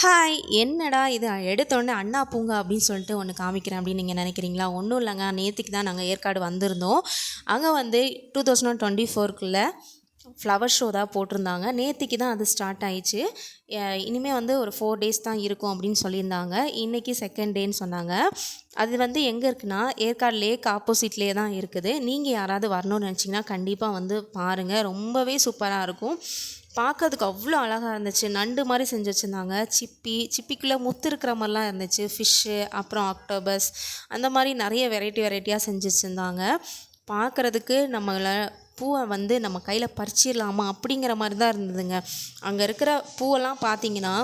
Hi என்னடா இது? எடுத்தோடனே அண்ணா பூங்கா அப்படின்னு சொல்லிட்டு ஒன்று காமிக்கிறேன் அப்படின்னு நீங்கள் நினைக்கிறீங்களா? ஒன்றும் இல்லைங்க. நேற்றுக்கு தான் நாங்கள் ஏற்காடு வந்திருந்தோம். அங்கே வந்து டூ தௌசண்ட் டுவெண்ட்டி ஃபோருக்குள்ளே ஃப்ளவர் ஷோ தான் போட்டிருந்தாங்க. நேற்றுக்கு தான் அது ஸ்டார்ட் ஆயிடுச்சு. இனிமேல் வந்து ஒரு ஃபோர் டேஸ் தான் இருக்கும் அப்படின்னு சொல்லியிருந்தாங்க. இன்றைக்கி செகண்ட் டேன்னு சொன்னாங்க. அது வந்து எங்கே இருக்குன்னா ஏற்காடு லேக் ஆப்போசிட்லேயே தான் இருக்குது. நீங்கள் யாராவது வரணும்னு நினச்சிங்கன்னா கண்டிப்பாக வந்து பாருங்கள் ரொம்பவே சூப்பராக இருக்கும். பார்க்கறதுக்கு அவ்வளோ அழகாக இருந்துச்சு. நண்டு மாதிரி செஞ்சு வச்சுருந்தாங்க. சிப்பி சிப்பிக்குள்ளே முத்து இருக்கிற மாதிரிலாம் இருந்துச்சு. ஃபிஷ்ஷு அப்புறம் ஆக்டோபஸ் அந்த மாதிரி நிறைய வெரைட்டி வெரைட்டியாக செஞ்சு வச்சுருந்தாங்க. பார்க்குறதுக்கு நம்மளை பூவை வந்து நம்ம கையில் பறிச்சிடலாமா அப்படிங்கிற மாதிரி தான் இருந்ததுங்க. அங்கே இருக்கிற பூவெல்லாம் பார்த்தீங்கன்னா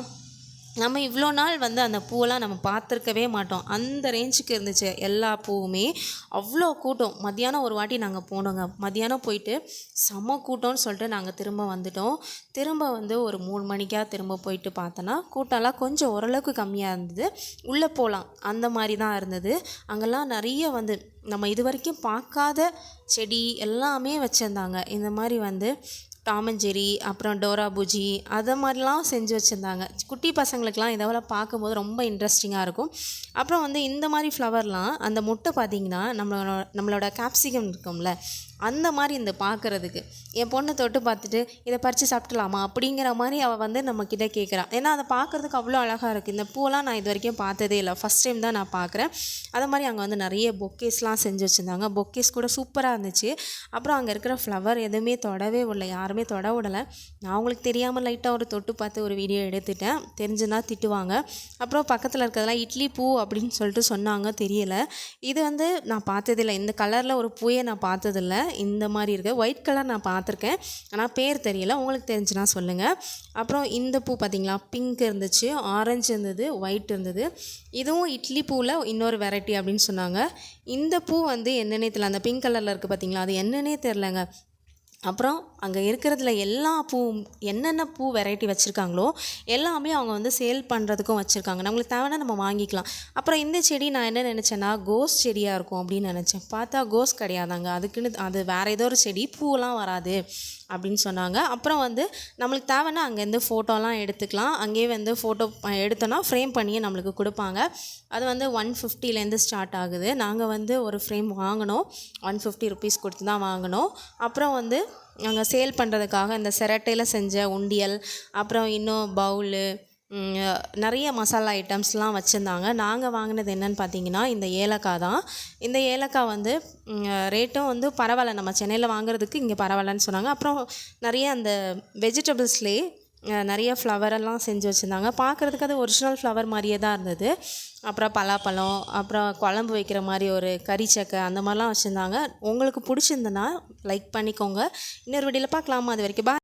நம்ம இவ்வளோ நாள் வந்து அந்த பூவெல்லாம் நம்ம பார்த்துருக்கவே மாட்டோம். அந்த ரேஞ்சுக்கு இருந்துச்சு எல்லா பூவுமே. அவ்வளோ கூட்டம். மத்தியானம் ஒரு வாட்டி நாங்கள் போனோங்க. மத்தியானம் போயிட்டு செம கூட்டம்னு சொல்லிட்டு நாங்கள் திரும்ப வந்துட்டோம். திரும்ப வந்து ஒரு மூணு மணிக்காக திரும்ப போயிட்டு பார்த்தோன்னா கூட்டம்லாம் கொஞ்சம் ஓரளவுக்கு கம்மியாக இருந்தது. உள்ளே போகலாம் அந்த மாதிரி தான் இருந்தது. அங்கெல்லாம் நிறைய வந்து நம்ம இது வரைக்கும் பார்க்காத செடி எல்லாமே வச்சுருந்தாங்க. இந்த மாதிரி வந்து டாமஞ்சேரி அப்புறம் டோரா புஜி அதை மாதிரிலாம் செஞ்சு வச்சுருந்தாங்க. குட்டி பசங்களுக்கெலாம் இதெல்லாம் பார்க்கும்போது ரொம்ப இன்ட்ரெஸ்டிங்காக இருக்கும். அப்புறம் வந்து இந்த மாதிரி ஃப்ளவர்லாம் அந்த முட்டை பார்த்திங்கன்னா நம்மளோட நம்மளோட கேப்சிகம் இருக்கும்ல அந்த மாதிரி இந்த பார்க்குறதுக்கு. என் பொண்ணை தொட்டு பார்த்துட்டு இதை பறித்து சாப்பிட்லாமா அப்படிங்கிற மாதிரி அவள் வந்து நம்மக்கிட்ட கேட்குறான் ஏன்னா அதை பார்க்குறதுக்கு அவ்வளோ அழகாக இருக்குது இந்த பூலாம் நான் இது வரைக்கும் பார்த்ததே இல்லை. ஃபஸ்ட் டைம் தான் நான் பார்க்குறேன். அது மாதிரி அங்கே வந்து நிறைய பொக்கேஸ்லாம் செஞ்சு வச்சுருந்தாங்க. பொக்கேஸ் கூட சூப்பராக இருந்துச்சு. அப்புறம் அங்கே இருக்கிற ஃப்ளவர் எதுவுமே தொடவே விடல. யாருமே தொட விடலை. நான் அவங்களுக்கு தெரியாமல் லைட்டாக ஒரு தொட்டு பார்த்து ஒரு வீடியோ எடுத்துட்டேன். தெரிஞ்சுன்னா திட்டுவாங்க. அப்புறம் பக்கத்தில் இருக்கிறதெல்லாம் இட்லி பூ அப்படின்னு சொல்லிட்டு சொன்னாங்க. தெரியலை. இது வந்து நான் பார்த்ததில்லை இந்த கலரில் ஒரு பூயை நான் பார்த்ததில்ல. இந்த மாதிரி இருக்குது ஒயிட் கலர் நான் பார்த்துருக்கேன். ஆனால் பேர் தெரியல. உங்களுக்கு தெரிஞ்சுன்னா சொல்லுங்கள் அப்புறம் இந்த பூ பார்த்திங்களா பிங்க் இருந்துச்சு ஆரஞ்சு இருந்தது ஒயிட் இருந்தது. இதுவும் இட்லி பூவில் இன்னொரு வெரைட்டி அப்படின்னு சொன்னாங்க. இந்த பூ வந்து என்னென்னே தெரியல. அந்த பிங்க் கலரில் இருக்குது பார்த்தீங்களா அது என்னென்னே தெரிலங்க அப்புறம் அங்கே இருக்கிறதுல எல்லா பூவும் என்னென்ன பூ வெரைட்டி வச்சுருக்காங்களோ எல்லாமே அவங்க வந்து சேல் பண்ணுறதுக்கும் வச்சுருக்காங்க. நம்மளுக்கு தேவைன்னா நம்ம வாங்கிக்கலாம். அப்புறம் இந்த செடி நான் என்ன நினச்சேன்னா கோஸ் செடியாக இருக்கும் அப்படின்னு நினச்சேன். பார்த்தா கோஸ் கிடையாதாங்க. அதுக்குன்னு அது வேறு ஏதோ ஒரு செடி பூவெல்லாம் வராது அப்படின்னு சொன்னாங்க. அப்புறம் வந்து நம்மளுக்கு தேவைன்னா அங்கேருந்து ஃபோட்டோலாம் எடுத்துக்கலாம். அங்கேயே வந்து ஃபோட்டோ எடுத்தோன்னா ஃப்ரேம் பண்ணியே நம்மளுக்கு கொடுப்பாங்க. அது வந்து ஒன் ஃபிஃப்டிலேருந்து ஸ்டார்ட் ஆகுது. நாங்கள் வந்து ஒரு ஃப்ரேம் வாங்கினோம். ஒன் ஃபிஃப்டி ருபீஸ் கொடுத்து தான் வாங்கினோம். அப்புறம் வந்து நாங்கள் சேல் பண்ணுறதுக்காக இந்த சிரட்டையில் செஞ்ச உண்டியல் அப்புறம் இன்னும் பவுலு நிறைய மசாலா ஐட்டம்ஸ்லாம் வச்சுருந்தாங்க. நாங்கள் வாங்கினது என்னென்னு பார்த்தீங்கன்னா இந்த ஏலக்காய் தான். இந்த ஏலக்காய் வந்து ரேட்டும் வந்து பரவாயில்ல. நம்ம சென்னையில் வாங்குறதுக்கு இங்கே பரவாயில்லன்னு சொன்னாங்க. அப்புறம் நிறைய அந்த வெஜிடபிள்ஸ்லேயே நிறைய ஃப்ளவரெல்லாம் செஞ்சு வச்சுருந்தாங்க. பார்க்குறதுக்கு அது ஒரிஜினல் ஃப்ளவர் மாதிரியே தான் இருந்தது. அப்புறம் பலாப்பழம் அப்புறம் குழம்பு வைக்கிற மாதிரி ஒரு கறிச்சக்கை அந்த மாதிரிலாம் வச்சுருந்தாங்க. உங்களுக்கு பிடிச்சிருந்தனா லைக் பண்ணிக்கோங்க. இன்னொரு வீடியோவில் பார்க்கலாமா அது வரைக்கும்? பா